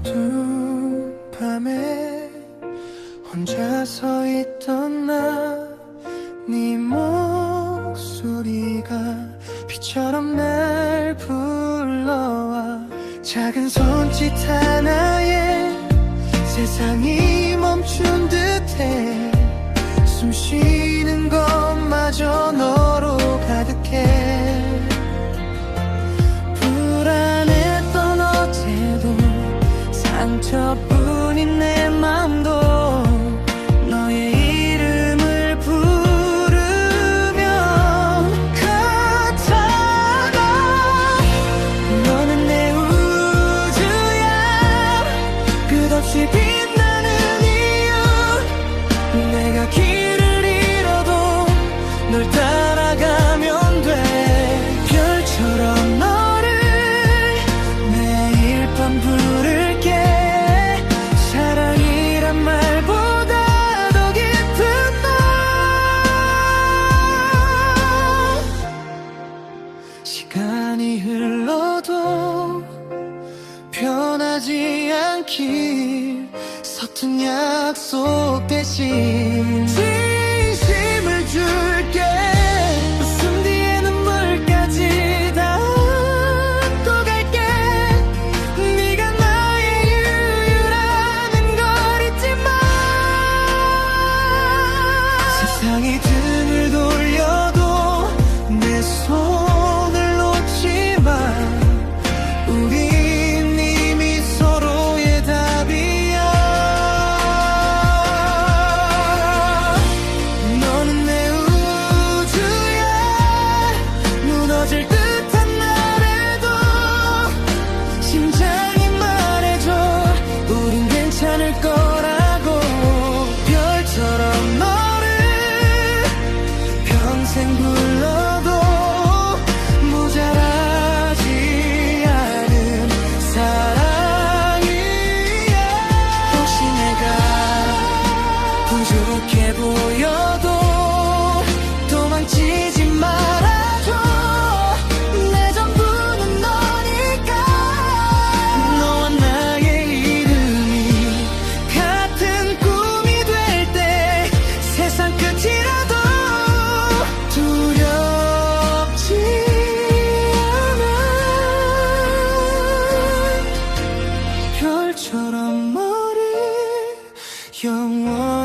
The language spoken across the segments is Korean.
어두운 밤에 혼자서 있던 나 네 목소리가 비처럼 날 불러와 작은 손짓 하나에 세상이 멈춘 듯 저뿐인 내 맘도 시간이 흘러도 변하지 않길 서툰 약속 대신 진심을 줄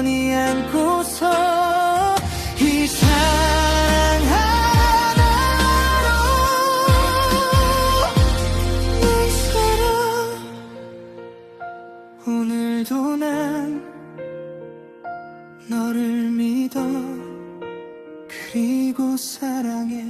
가만히 안고서 이 사랑 하나로 날 살아 오늘도 난 너를 믿어 그리고 사랑해.